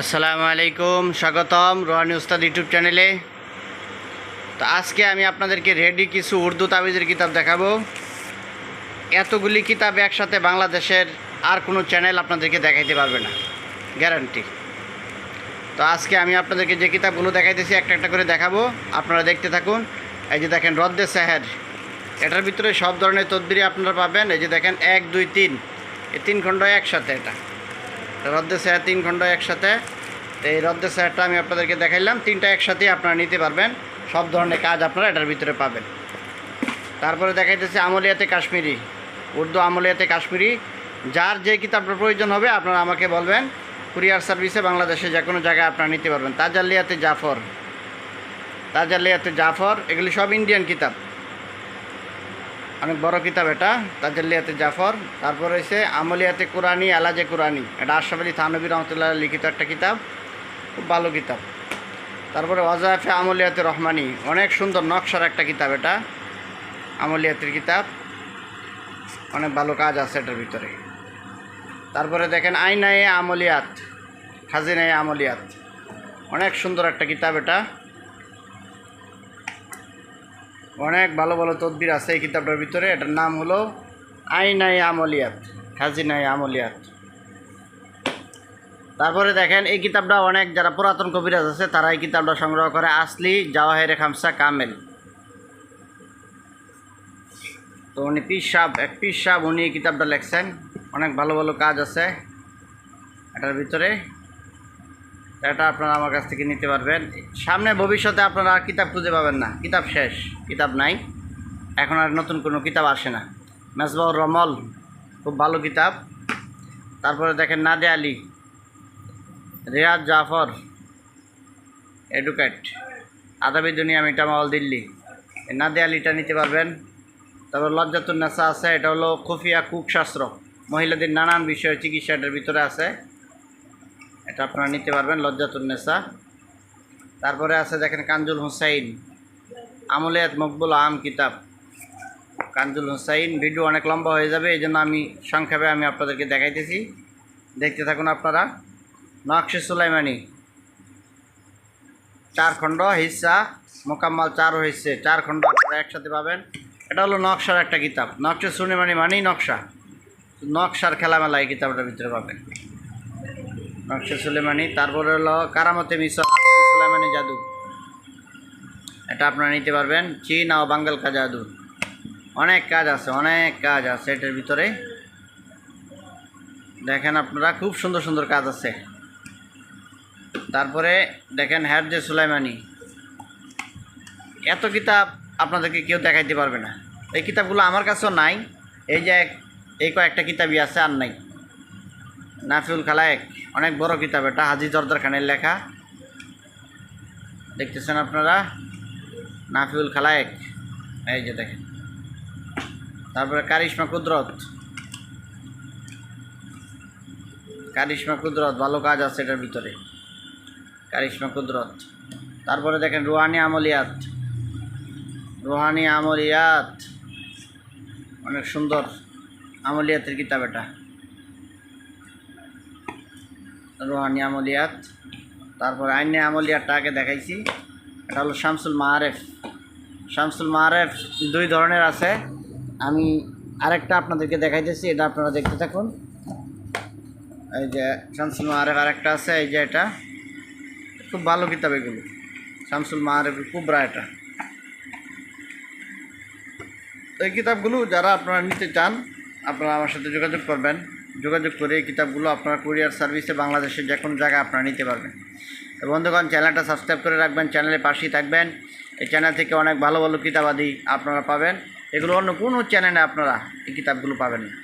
আসসালামু আলাইকুম, স্বাগতম রোহানি উস্তাদ ইউটিউব চ্যানেলে। তো আজকে আমি আপনাদেরকে রেডি কিছু উর্দু তাবিজের কিতাব দেখাবো। এতগুলি কিতাব একসাথে বাংলাদেশের আর কোনো চ্যানেল আপনাদেরকে দেখাইতে পারবে না গ্যারান্টি তো আজকে আমি আপনাদেরকে যে কিতাবগুলো দেখাইতেছি, একটা একটা করে দেখাবো। আপনারা দেখতে থাকুন। এই যে দেখেন, রদ্দে সাহের এটার ভিতরে সব ধরনের তদবিরি আপনারা পাবেন। এই যে দেখেন, এক, দুই, তিন। এই তিন খণ্ড একসাথে এটা। রদ্দে স্যার তিন খণ্ড একসাথে। তো এই রদ্দে স্যারটা আমি আপনাদেরকে দেখাইলাম। তিনটা একসাথেই আপনারা নিতে পারবেন। সব ধরনের কাজ আপনারা এটার ভিতরে পাবেন। তারপরে দেখাইতেছে আমলিয়াতে কাশ্মীরি। উর্দু আমলিয়াতে কাশ্মীরি। যার যে কিতাবটা প্রয়োজন হবে আপনারা আমাকে বলবেন। কুরিয়ার সার্ভিসে বাংলাদেশে যে কোনো জায়গায় আপনারা নিতে পারবেন। তাজাল্লিয়াতে জাফর। তাজাল্লিয়াতে জাফর, এগুলি সব ইন্ডিয়ান কিতাব। অনেক বড় কিতাব এটা তাজাল্লিয়াতে জাফর। তারপর হয়েছে আমলিয়াতে কোরআনি আলাজে কোরআনি। এটা আশরাফ আলী থানবী রহমতুল্লাহ লিখিত একটা কিতাব, খুব ভালো কিতাব। তারপরে ওয়াজাফে আমলিয়াতে রহমানি, অনেক সুন্দর নকশার একটা কিতাব এটা, আমলিয়াতের কিতাব। অনেক ভালো কাজ আছে এটার ভিতরে। তারপরে দেখেন আইনায়ে আমলিয়াত, খাজিনায়ে আমলিয়াত। অনেক সুন্দর একটা কিতাব এটা। অনেক ভালো ভালো তদবির আছে এই কিতাবটার ভিতরে। এটার নাম হলো আইনাই আমলিয়াত খাজিনাই আমলিয়াত। তারপরে দেখেন, এই কিতাবটা অনেক যারা পুরাতন কবিরাজ আছে, তারা এই কিতাবটা সংগ্রহ করে আসলি জাওয়াহের খামসা কামেল। তো উনি পিস সাহ এক পিস সাহ উনি এই কিতাবটা লেখছেন। অনেক ভালো ভালো কাজ আছে এটার ভিতরে। এটা আপনারা আমার কাছ থেকে নিতে পারবেন। সামনে ভবিষ্যতে আপনারা আর কিতাব খুঁজে পাবেন না। কিতাব শেষ, কিতাব নাই। এখন আর নতুন কোনো কিতাব আসে না। মেজবাউর রমল খুব ভালো কিতাব। তারপরে দেখেন নাদে আলী রিয়াজ জাফর, এডুকেট, আদাবি দুনিয়া মিটামাওয়াল দিল্লি। নাদে আলীটা নিতে পারবেন। তারপর লজ্জাতুন নেশা আছে, এটা হলো খুফিয়া কুকশাস্ত্র। মহিলাদের নানান বিষয়ে চিকিৎসা এটার ভিতরে আছে। এটা আপনারা নিতে পারবেন লজ্জাতুন্নেসা তারপরে আছে দেখেন কাঞ্জুল হুসাইন, আমলিয়াত মকবুল আম কিতাব। কাঞ্জুল হুসাইন, ভিডিও অনেক লম্বা হয়ে যাবে, এই জন্য আমি সংক্ষেপে আমি আপনাদেরকে দেখাইতেছি। দেখতে থাকুন আপনারা। নকশে সুলাইমানি, চার খণ্ড, হিসা, মোকাম্মাল চার হয়েছে চার খণ্ড আপনারা একসাথে পাবেন। এটা হলো নকশার একটা কিতাব। নকশে সুলেমানি মানেই নকশা। নকশার খেলামেলা এই কিতাবটার ভিতরে পাবেন। নকশা সুলেমানি, তারপরে হলো কারামতে মিশর সুলেমানি জাদু। এটা আপনারা নিতে পারবেন, চীন ও বাঙ্গাল কা জাদু। অনেক কাজ আছে, অনেক কাজ আছে এটার ভিতরে। দেখেন আপনারা, খুব সুন্দর সুন্দর কাজ আছে। তারপরে দেখেন হ্যার হ্যারজে সুলাইমানি। এত কিতাব আপনাদেরকে কেউ দেখাইতে পারবে না। এই কিতাবগুলো আমার কাছেও নাই, এই যে এই কয়েকটা কিতাবই আছে, আর নাই। নাফিউল খালায়েক অনেক বড় কিতাব এটা, হাজি জর্দার খানের লেখা। দেখতেছেন আপনারা? নাফিউল খালায়েক এই যে দেখেন। তারপরে কারিশমা কুদরত। কারিশমা কুদরত, ভালো কাজ আছে এটার ভিতরে। কারিশমা কুদরত। তারপরে দেখেন, রুহানি আমলিয়াত। রুহানি আমলিয়াত। অনেক সুন্দর আমলিয়াতের কিতাব এটা। রোহানি আমলিয়াত। তারপর আইনে আমলিয়াতটা আগে দেখাইছি। এটা হলো শামসুল মাহারেফ শামসুল মাহারেফ দুই ধরনের আছে। আমি আরেকটা আপনাদেরকে দেখাইতেছি, এটা আপনারা দেখতে থাকুন। এই যে শামসুল মাহারেফ আরেকটা আছে, এই যে এটা। খুব ভালো কিতাব এগুলো। শামসুল মাহারেফের কুবরা এটা। এই কিতাবগুলো যারা আপনারা নিতে চান, আপনারা আমার সাথে যোগাযোগ করবেন। যোগাযোগ করে এই কিতাবগুলো আপনার কুরিয়ার সার্ভিসে বাংলাদেশের যে কোনো জায়গায় আপনারা নিতে পারবেন। তো বন্ধুগণ চ্যানেলটা সাবস্ক্রাইব করে রাখবেন চ্যানেলের পাশেই থাকবেন। এই চ্যানেল থেকে অনেক ভালো ভালো কিতাবাদি আপনারা পাবেন। এগুলো অন্য কোনো চ্যানেলে আপনারা এই কিতাবগুলো পাবেন না।